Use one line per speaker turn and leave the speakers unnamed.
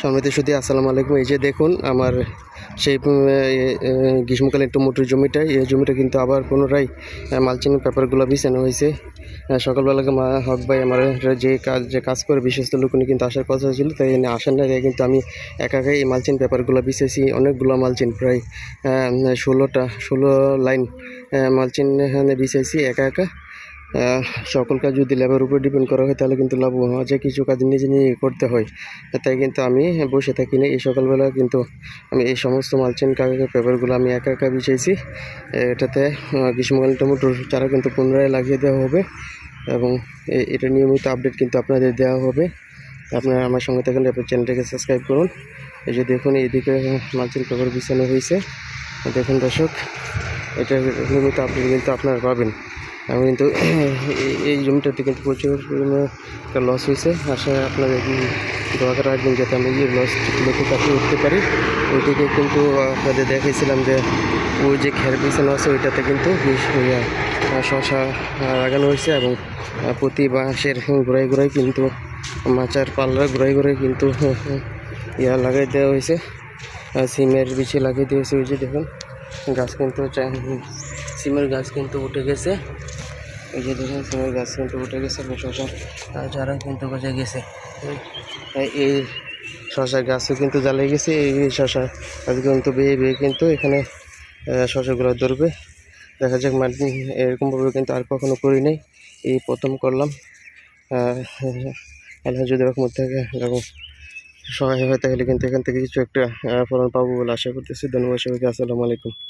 সম্মানিত শুধু আসসালামু আলাইকুম। এই যে দেখুন, আমার সেই গ্রীষ্মকালীন টমেটোর জমিটা, এই জমিটা কিন্তু আবার পুনরায় মালচিং পেপারগুলো বিছানো হয়েছে। সকালবেলাকে মা, হক ভাই আমার যে কাজ যে কাজ করে, বিশ্বস্ত লোক, উনি কিন্তু আসার কথা ছিল, তাই এনে আসেন না, তাই কিন্তু আমি একা একাই এই মালচিন পেপারগুলো বিছেছি। অনেকগুলো মালচিন প্রায় ষোলোটা, ষোলো লাইন মালচিং এখানে বিছাইছি একা একা। সকল কাজ যদি ল্যাবের উপর ডিপেন্ড করা হয়, তাহলে কিন্তু লাভ যে কিছু কাজ নিজে নিজে করতে হয়। তাই কিন্তু আমি বসে থাকি না। এই সকালবেলা কিন্তু আমি এই সমস্ত মালচিন কাগজের পেপারগুলো আমি একা একা বিছাইছি। এটাতে গ্রীষ্মকালীন টমেটোর চারা কিন্তু পুনরায় লাগিয়ে দেওয়া হবে এবং এটা নিয়মিত আপডেট কিন্তু আপনাদের দেওয়া হবে। আপনারা আমার সঙ্গে থাকেন আপনার চ্যানেলটাকে সাবস্ক্রাইব করুন। এই যে দেখুন, এইদিকে মালচিন পেপার বিছানো হয়েছে। দেখুন দর্শক এটা নিয়মিত আপডেট কিন্তু আপনারা পাবেন। আমি কিন্তু এই- জমিটাতে কিন্তু প্রচুর পরিমাণে একটা লস হয়েছে। আশা আপনাদের দোয়া করে রাখবেন যাতে আমি এই লসগুলোকে কাটিয়ে উঠতে পারি। ওইদিকে কিন্তু আপনাদের দেখাইছিলাম যে ওই যে খের বিছানো আছে ওইটাতে কিন্তু শশা লাগানো হয়েছে এবং প্রতি বাঁশের গোড়ায় গোড়ায় কিন্তু মাচার পাল্লার গোড়ায় গোড়ায় কিন্তু ইয়া লাগাই দেওয়া হয়েছে। আহ, সিমের বিছে লাগিয়ে দিয়েছে ওই যে দেখুন গাছ কিন্তু সিমের গাছ কিন্তু উঠে গেছে। এই যে দেখুন সিমের গাছ কিন্তু উঠে গেছে শশা চারা কিন্তু গজে গেছে। এই- শশা গাছও কিন্তু জ্বালিয়ে গেছে, এই শশা কিন্তু বেয়ে বেয়ে কিন্তু এখানে শশাগুলো ধরবে। দেখা যাক, মাটি এরকমভাবে কিন্তু আর কখনো করি নাই। এই প্রথম করলাম। আল্লাহ যদি রকম থাকে, এরকম সহায় হয় তাহলে কিন্তু এখান থেকে কিছু একটা ফলন পাবো বলে আশা করতেছি। ধন্যবাদ সবাইকে, আসসালামু আলাইকুম।